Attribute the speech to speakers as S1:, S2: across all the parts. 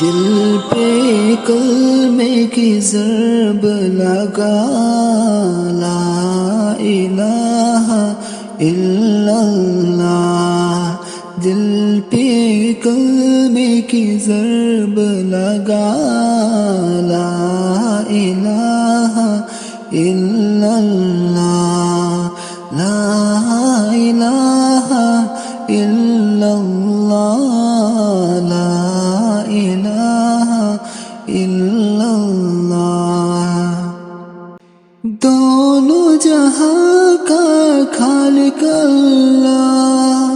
S1: دل پہ کلمے کی ضرب لگا، لا الہ الا اللہ۔ دل پہ کلمے کی ضرب لگا، لا الہ الا اللہ۔ इल्लल्लाह दोनों जहाँ का खालिक अल्लाह।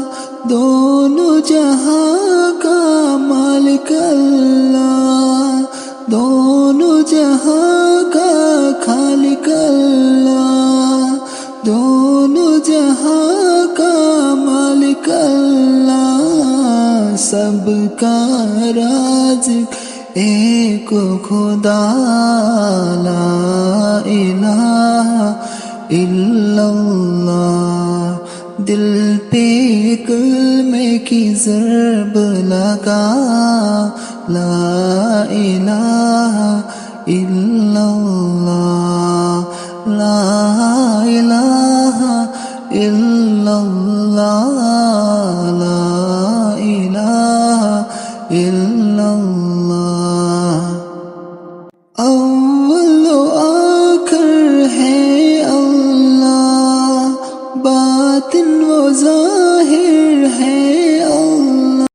S1: दोनों जहाँ का मालिक अल्लाह। दोनों जहाँ का खालिक अल्लाह। दोनों जहाँ का मालिक अल्लाह। सबका এক খোদা লা ইলাহা ইল্লাল্লাহ দিল পে কলমে কি জরব লাগা লা ইলাহা ইল্লাল্লাহ লা ইলাহা ইল্লাল্লাহ লা ইলাহা ইল্লাল্লাহ ज़ाहिर है